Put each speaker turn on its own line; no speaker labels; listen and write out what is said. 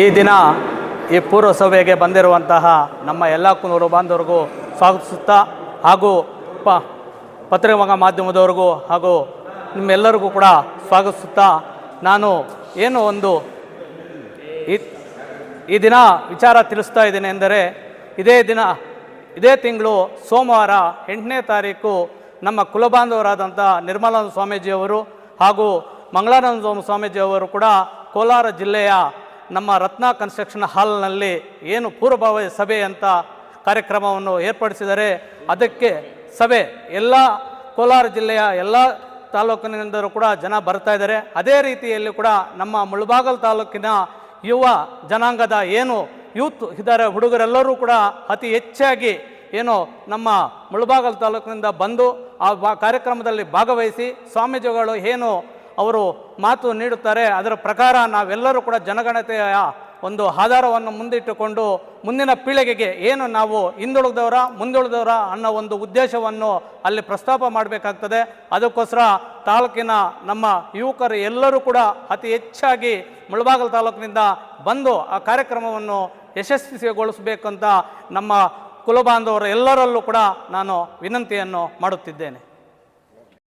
ಈ ದಿನ ಈ ಪೂರ್ವಸಭೆಗೆ ಬಂದಿರುವಂತಹ ನಮ್ಮ ಎಲ್ಲ ಕುನೂರು ಬಾಂಧವರಿಗೂ ಸ್ವಾಗತಿಸುತ್ತಾ ಹಾಗೂ ಪ ಪತ್ರಿಕಾ ಮಾಧ್ಯಮದವ್ರಿಗೂ ಹಾಗೂ ನಿಮ್ಮೆಲ್ಲರಿಗೂ ಕೂಡ ಸ್ವಾಗತಿಸುತ್ತಾ ನಾನು ಏನು ಒಂದು ಈ ದಿನ ವಿಚಾರ ತಿಳಿಸ್ತಾ ಇದ್ದೇನೆ ಎಂದರೆ ಇದೇ ದಿನ, ಇದೇ ತಿಂಗಳು ಸೋಮವಾರ ಎಂಟನೇ ತಾರೀಕು ನಮ್ಮ ಕುಲಬಾಂಧವರಾದಂಥ ನಿರ್ಮಲಾನಂದ ಸ್ವಾಮೀಜಿಯವರು ಹಾಗೂ ಮಂಗಳಾನಂದ ಸ್ವಾಮೀಜಿಯವರು ಕೂಡ ಕೋಲಾರ ಜಿಲ್ಲೆಯ ನಮ್ಮ ರತ್ನ ಕನ್ಸ್ಟ್ರಕ್ಷನ್ ಹಾಲ್ನಲ್ಲಿ ಏನು ಪೂರ್ವಭಾವಿ ಸಭೆ ಅಂತ ಕಾರ್ಯಕ್ರಮವನ್ನು ಏರ್ಪಡಿಸಿದರೆ ಅದಕ್ಕೆ ಸಭೆ ಎಲ್ಲ ಕೋಲಾರ ಜಿಲ್ಲೆಯ ಎಲ್ಲ ತಾಲೂಕಿನಿಂದಲೂ ಕೂಡ ಜನ ಬರ್ತಾ ಇದ್ದಾರೆ. ಅದೇ ರೀತಿಯಲ್ಲಿ ಕೂಡ ನಮ್ಮ ಮುಳಬಾಗಲ್ ತಾಲೂಕಿನ ಯುವ ಜನಾಂಗದ ಏನು ಯೂತ್ ಇದ್ದಾರೆ, ಹುಡುಗರೆಲ್ಲರೂ ಕೂಡ ಅತಿ ಹೆಚ್ಚಾಗಿ ಏನು ನಮ್ಮ ಮುಳಬಾಗಲ್ ತಾಲೂಕಿನಿಂದ ಬಂದು ಆ ಕಾರ್ಯಕ್ರಮದಲ್ಲಿ ಭಾಗವಹಿಸಿ ಸ್ವಾಮೀಜಿಗಳು ಏನು ಅವರು ಮಾತು ನೀಡುತ್ತಾರೆ. ಅದರ ಪ್ರಕಾರ ನಾವೆಲ್ಲರೂ ಕೂಡ ಜನಗಣತೆಯ ಒಂದು ಆಧಾರವನ್ನು ಮುಂದಿಟ್ಟುಕೊಂಡು ಮುಂದಿನ ಪೀಳಿಗೆಗೆ ಏನು ನಾವು ಹಿಂದುಳಿದವರ, ಮುಂದುಳಿದವರ ಅನ್ನೋ ಒಂದು ಉದ್ದೇಶವನ್ನು ಅಲ್ಲಿ ಪ್ರಸ್ತಾಪ ಮಾಡಬೇಕಾಗ್ತದೆ. ಅದಕ್ಕೋಸ್ಕರ ತಾಲೂಕಿನ ನಮ್ಮ ಯುವಕರು ಎಲ್ಲರೂ ಕೂಡ ಅತಿ ಹೆಚ್ಚಾಗಿ ಮುಳಬಾಗಲ್ ತಾಲೂಕಿನಿಂದ ಬಂದು ಆ ಕಾರ್ಯಕ್ರಮವನ್ನು ಯಶಸ್ವಿಗೊಳಿಸಬೇಕಂತ ನಮ್ಮ ಕುಲಬಾಂಧವರು ಎಲ್ಲರಲ್ಲೂ ಕೂಡ ನಾನು ವಿನಂತಿಯನ್ನು ಮಾಡುತ್ತಿದ್ದೇನೆ.